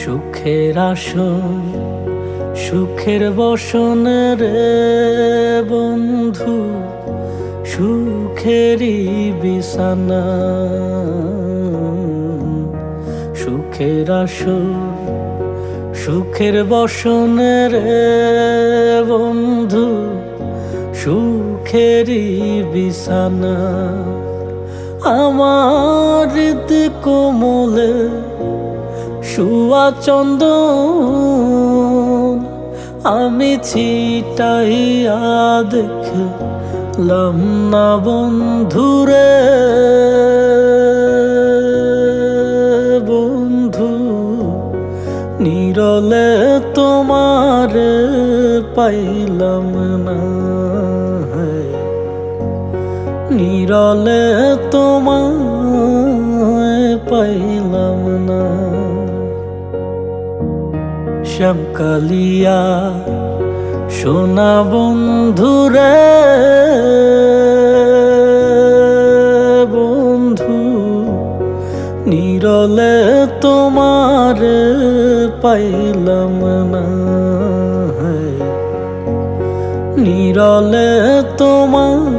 সুখের আসন সুখের বসন রে বন্ধু, সুখেরই বিছানা। সুখের আসন সুখের বসন রে বন্ধু, সুখেরই বিছানা। আমার কোমলে শুয়া চন্দ আমি ছিটাইয়া দেখলাম না বন্ধুরে। বন্ধু নিরলে তোমার পাইলাম না নিরলে তোমায় শ্যামকালিয়া সোনা বন্ধুরে বন্ধু নিরলে তোমার পাইলাম না নিরলে তোমার